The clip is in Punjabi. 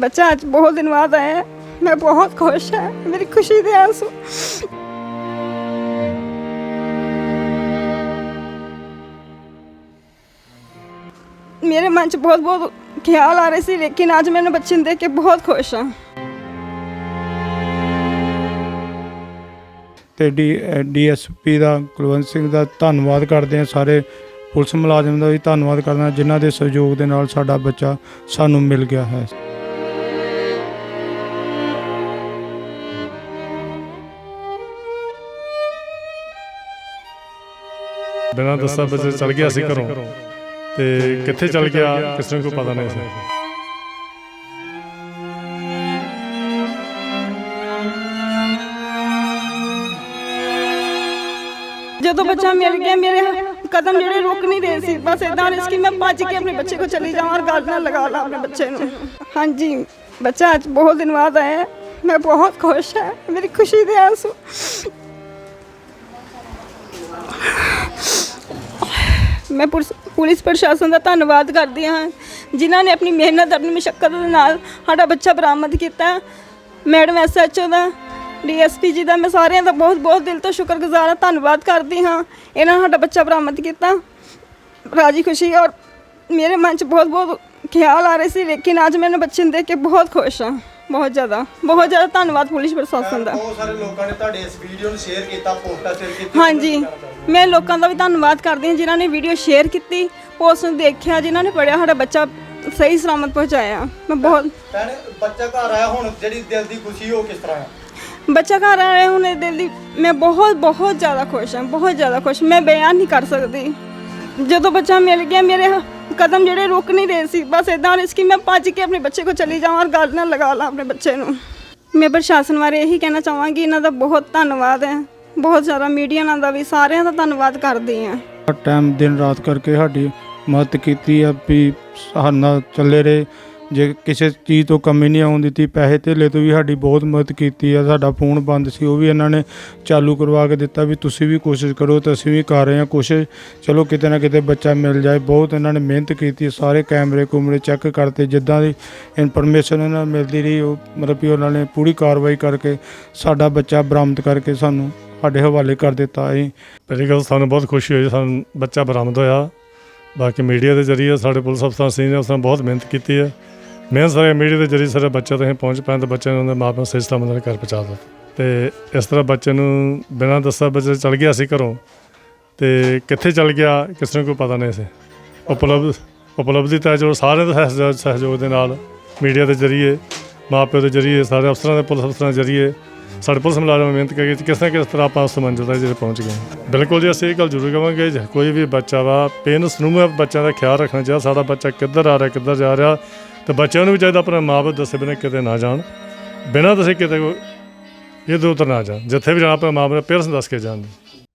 ਬੱਚਾ ਅੱਜ ਬਹੁਤ ਦਿਨ ਬਾਅਦ ਆਇਆ। ਮੈਂ ਬਹੁਤ ਖੁਸ਼ ਹਾਂ। ਮੇਰੀ ਖੁਸ਼ੀ ਦੇ ਆਂਸੂ। ਮੇਰੇ ਮਨ 'ਚ ਬਹੁਤ ਬਹੁਤ ਖਿਆਲ ਆ ਰਹੇ ਸੀ, ਲੇਕਿਨ ਅੱਜ ਮੈਨੂੰ ਬੱਚੇ ਨੂੰ ਦੇਖ ਕੇ ਬਹੁਤ ਖੁਸ਼ ਹਾਂ। ਤੇ ਡੀ ਡੀ ਐਸ ਪੀ ਦਾ ਕੁਲਵੰਤ ਸਿੰਘ ਦਾ ਧੰਨਵਾਦ ਕਰਦੇ ਹਾਂ। ਸਾਰੇ ਪੁਲਿਸ ਮੁਲਾਜ਼ਮ ਦਾ ਵੀ ਧੰਨਵਾਦ ਕਰਦਾ ਜਿਨ੍ਹਾਂ ਦੇ ਸਹਿਯੋਗ ਦੇ ਨਾਲ ਸਾਡਾ ਬੱਚਾ ਸਾਨੂੰ ਮਿਲ ਗਿਆ ਹੈ। ਬਿਨਾਂ ਦੱਸਿਆ ਬੱਚਾ ਚਲ ਗਿਆ ਸੀ ਘਰੋਂ। ਤੇ ਕਿੱਥੇ ਚਲ ਗਿਆ? ਕਿਸੇ ਨੂੰ ਕੋਈ ਪਤਾ ਨਹੀਂ ਸੀ। ਜਦੋਂ ਬੱਚਾ ਮਿਲ ਗਿਆ ਮੇਰੇ ਕਦਮ ਜਿਹੜੇ ਰੁਕ ਨਹੀਂ ਰਹੇ ਸੀ। ਬਸ ਇਦਾਂ ਰਿਸ ਕਿ ਮੈਂ ਭੱਜ ਕੇ ਆਪਣੇ ਬੱਚੇ ਕੋ ਚਲੀ ਜਾਵਾਂ ਔਰ ਗੱਲ ਨਾਲ ਲਗਾ ਲਾਂ ਆਪਣੇ ਬੱਚੇ ਨੂੰ। ਹਾਂਜੀ ਬੱਚਾ ਅੱਜ ਬਹੁਤ ਦਿਨ ਬਾਅਦ ਆਇਆ। ਮੈਂ ਬਹੁਤ ਖੁਸ਼ ਹਾਂ। ਮੇਰੀ ਖੁਸ਼ੀ ਦੇ ਆਂਸੂ। ਮੈਂ ਪੁਲਿਸ ਪੁਲਿਸ ਪ੍ਰਸ਼ਾਸਨ ਦਾ ਧੰਨਵਾਦ ਕਰਦੀ ਹਾਂ ਜਿਨ੍ਹਾਂ ਨੇ ਆਪਣੀ ਮਿਹਨਤ, ਆਪਣੀ ਮੁਸ਼ਕਲ ਦੇ ਨਾਲ ਸਾਡਾ ਬੱਚਾ ਬਰਾਮਦ ਕੀਤਾ। ਮੈਡਮ ਐਸਐਚਓ ਦਾ ਡੀਐਸਪੀ ਜੀ ਦਾ, ਮੈਂ ਸਾਰਿਆਂ ਦਾ ਬਹੁਤ ਬਹੁਤ ਦਿਲ ਤੋਂ ਸ਼ੁਕਰਗੁਜ਼ਾਰ ਹਾਂ, ਧੰਨਵਾਦ ਕਰਦੀ ਹਾਂ ਇਹਨਾਂ ਨੇ ਸਾਡਾ ਬੱਚਾ ਬਰਾਮਦ ਕੀਤਾ। ਰਾਜੀ ਖੁਸ਼ੀ ਔਰ ਮੇਰੇ ਮਨ 'ਚ ਬਹੁਤ ਬਹੁਤ ਖਿਆਲ ਆ ਰਹੇ ਸੀ, ਲੇਕਿਨ ਅੱਜ ਮੈਨੂੰ ਬੱਚੇ ਨੂੰ ਦੇਖ ਕੇ ਬਹੁਤ ਖੁਸ਼ ਹਾਂ। ਬਹੁਤ ਜ਼ਿਆਦਾ ਬਹੁਤ ਜ਼ਿਆਦਾ ਧੰਨਵਾਦ ਪੁਲਿਸ ਪ੍ਰਸ਼ਾਸਨ ਦਾ। ਬਹੁਤ ਸਾਰੇ ਲੋਕਾਂ ਨੇ ਤੁਹਾਡੇ ਇਸ ਵੀਡੀਓ ਨੂੰ ਸ਼ੇਅਰ ਕੀਤਾ ਪੋਸਟਾਂ ਸ਼ੇਅਰ ਕੀਤੀ ਹਾਂਜੀ ਮੈਂ ਲੋਕਾਂ ਦਾ ਵੀ ਧੰਨਵਾਦ ਕਰਦੀ ਹਾਂ ਜਿਨ੍ਹਾਂ ਨੇ ਵੀਡੀਓ ਸ਼ੇਅਰ ਕੀਤੀ ਪੋਸਟ ਨੂੰ ਦੇਖਿਆ ਜਿਨ੍ਹਾਂ ਨੇ ਪੜਿਆ ਸਾਡਾ ਬੱਚਾ ਸਹੀ ਸਲਾਮਤ ਪਹੁੰਚਾਇਆ। ਮੈਂ ਬਹੁਤ ਭੈਣ ਬੱਚਾ ਘਰ ਆਇਆ ਹੁਣ ਜਿਹੜੀ ਦਿਲ ਦੀ ਖੁਸ਼ੀ ਉਹ ਕਿਸ ਤਰ੍ਹਾਂ ਹੈ? ਬੱਚਾ ਘਰ ਆ ਰਿਹਾ ਹੁਣ ਇਹ ਦਿਲ ਦੀ ਮੈਂ ਬਹੁਤ ਬਹੁਤ ਜ਼ਿਆਦਾ ਖੁਸ਼ ਹਾਂ ਬਹੁਤ ਜ਼ਿਆਦਾ ਖੁਸ਼ ਮੈਂ ਬਿਆਨ ਨਹੀਂ ਕਰ ਸਕਦੀ। ਜਦੋਂ ਬੱਚਾ ਮਿਲ ਗਿਆ ਮੇਰੇ ਹ- ਕਦਮ ਜਿਹੜੇ ਰੁਕ ਨਹੀਂ ਰਹੇ ਸੀ, ਬਸ ਇਦਾਂ ਰਿਸ ਕਿ ਮੈਂ ਭੱਜ ਕੇ ਆਪਣੇ ਬੱਚੇ ਕੋ ਚਲੀ ਜਾਵਾਂ ਔਰ ਗੱਲ ਨਾਲ ਲਗਾ ਲਾਂ ਆਪਣੇ ਬੱਚੇ ਨੂੰ। ਮੈਂ ਪ੍ਰਸ਼ਾਸਨ ਬਾਰੇ ਇਹੀ ਕਹਿਣਾ ਚਾਹਾਂਗੀ, ਇਹਨਾਂ ਦਾ ਬਹੁਤ ਧੰਨਵਾਦ ਹੈ। ਬਹੁਤ ਜ਼ਿਆਦਾ ਮੀਡੀਆ ਨਾਲ ਦਾ ਵੀ ਸਾਰਿਆਂ ਦਾ ਧੰਨਵਾਦ ਕਰਦੀ ਹਾਂ। ਟਾਈਮ ਦਿਨ ਰਾਤ ਕਰਕੇ ਸਾਡੀ ਮਦਦ ਕੀਤੀ ਆ ਵੀ ਸਾਡਾ ਚੱਲੇ ਰਹੇ। ਜੇ ਕਿਸੇ ਚੀਜ਼ ਤੋਂ ਕਮੀ ਨਹੀਂ ਆਉਣ ਦਿੱਤੀ, ਪੈਸੇ ਧੇਲੇ ਤੋਂ ਵੀ ਸਾਡੀ ਬਹੁਤ ਮਦਦ ਕੀਤੀ ਆ, ਸਾਡਾ ਫੋਨ ਬੰਦ ਸੀ, ਉਹ ਵੀ ਇਹਨਾਂ ਨੇ ਚਾਲੂ ਕਰਵਾ ਕੇ ਦਿੱਤਾ ਵੀ ਤੁਸੀਂ ਵੀ ਕੋਸ਼ਿਸ਼ ਕਰੋ, ਤੇ ਅਸੀਂ ਵੀ ਕਰ ਰਹੇ ਹਾਂ ਕੋਸ਼ਿਸ਼। ਚਲੋ ਕਿਤੇ ਨਾ ਕਿਤੇ ਬੱਚਾ ਮਿਲ ਜਾਏ, ਬਹੁਤ ਇਹਨਾਂ ਨੇ ਮਿਹਨਤ ਕੀਤੀ, ਸਾਰੇ ਕੈਮਰੇ ਕੁਮਰੇ ਚੈੱਕ ਕਰਤੇ, ਜਿੱਦਾਂ ਦੀ ਇਨਫੋਰਮੇਸ਼ਨ ਇਹਨਾਂ ਨੂੰ ਮਿਲਦੀ ਰਹੀ, ਉਹ ਮਤਲਬ ਵੀ ਉਹਨਾਂ ਨੇ ਪੂਰੀ ਕਾਰਵਾਈ ਕਰਕੇ ਸਾਡਾ ਬੱਚਾ ਬਰਾਮਦ ਕਰਕੇ ਸਾਨੂੰ ਸਾਡੇ ਹਵਾਲੇ ਕਰ ਦਿੱਤਾ ਅਸੀਂ ਪਹਿਲੀ ਗੱਲ ਸਾਨੂੰ ਬਹੁਤ ਖੁਸ਼ੀ ਹੋਈ, ਸਾਨੂੰ ਬੱਚਾ ਬਰਾਮਦ ਹੋਇਆ। ਬਾਕੀ ਮੀਡੀਆ ਦੇ ਜ਼ਰੀਏ ਸਾਡੇ ਪੁਲਿਸ ਅਫਸਰ, ਸੀਨੀਅਰ ਅਫਸਰਾਂ ਬਹੁਤ ਮਿਹਨਤ ਕੀਤੀ ਹੈ। ਮਿਹਨਤ ਸਾਰੇ ਮੀਡੀਆ ਦੇ ਜ਼ਰੀਏ ਸਾਡੇ ਬੱਚਾ ਤੱਕ ਪਹੁੰਚ ਪਾਏ ਤਾਂ ਬੱਚੇ ਨੂੰ ਉਹਦੇ ਮਾਪਿਆਂ ਸਹੀ ਸਲਾਮਤ ਨਾਲ ਘਰ ਪਹੁੰਚਾ ਦਿੱਤਾ। ਤੇ ਇਸ ਤਰ੍ਹਾਂ ਬੱਚੇ ਨੂੰ ਬਿਨਾਂ ਦੱਸਿਆ ਬੱਚਾ ਚਲ ਗਿਆ ਸੀ ਘਰੋਂ। ਤੇ ਕਿੱਥੇ ਚਲ ਗਿਆ, ਕਿਸੇ ਨੂੰ ਕੋਈ ਪਤਾ ਨਹੀਂ ਸੀ। ਉਪਲਬਧ, ਉਪਲਬਧੀ ਤਾਂ ਜੋ ਸਾਰਿਆਂ ਦੇ ਸਹਿਯੋਗ- ਸਹਿਯੋਗ ਦੇ ਨਾਲ ਮੀਡੀਆ ਦੇ ਜ਼ਰੀਏ ਮਾਪਿਆਂ ਦੇ ਜ਼ਰੀਏ, ਸਾਰੇ ਅਫਸਰਾਂ ਦੇ ਪੁਲਿਸ ਅਫਸਰਾਂ ਦੇ ਜ਼ਰੀਏ, ਸਾਡੇ ਪੁਲਿਸ ਮੁਲਾਜ਼ਮ ਮਿਹਨਤ ਕਰਕੇ ਕਿਸ ਨਾ ਕਿਸ ਤਰ੍ਹਾਂ ਆਪਾਂ ਉਸ ਮੰਜ਼ਿਲ ਤੱਕ ਜਿਹੜੇ ਪਹੁੰਚ ਗਏ। ਬਿਲਕੁਲ ਜੀ, ਅਸੀਂ ਇਹ ਗੱਲ ਜ਼ਰੂਰ ਕਹਾਂਗੇ ਜੇ ਕੋਈ ਵੀ ਬੱਚਾ ਵਾ ਪੇਰੈਂਟਸ ਨੂੰ ਵੀ ਬੱਚਿਆਂ ਦਾ ਖਿਆਲ ਰੱਖਣਾ ਚਾਹੀਦਾ, ਸਾਡਾ ਬੱਚਾ ਕਿੱਧਰ ਆ ਰਿਹਾ, ਕਿੱਧਰ ਜਾ ਰਿਹਾ ਤੇ ਬੱਚਿਆਂ ਨੂੰ ਵੀ ਚਾਹੀਦਾ ਆਪਣੇ ਮਾਪੇ ਦੱਸੇ ਬਿਨਾਂ ਕਿਤੇ ਨਾ ਜਾਣ। ਬਿਨਾਂ ਦੱਸੇ ਕਿਤੇ ਕੋਈ ਇੱਧਰ ਉੱਧਰ ਨਾ ਜਾਣ। ਜਿੱਥੇ ਵੀ ਜਾਣਾ, ਆਪਣੇ ਮਾਪੇ ਪੇਰੈਂਟਸ ਦੱਸ ਕੇ ਜਾਣ।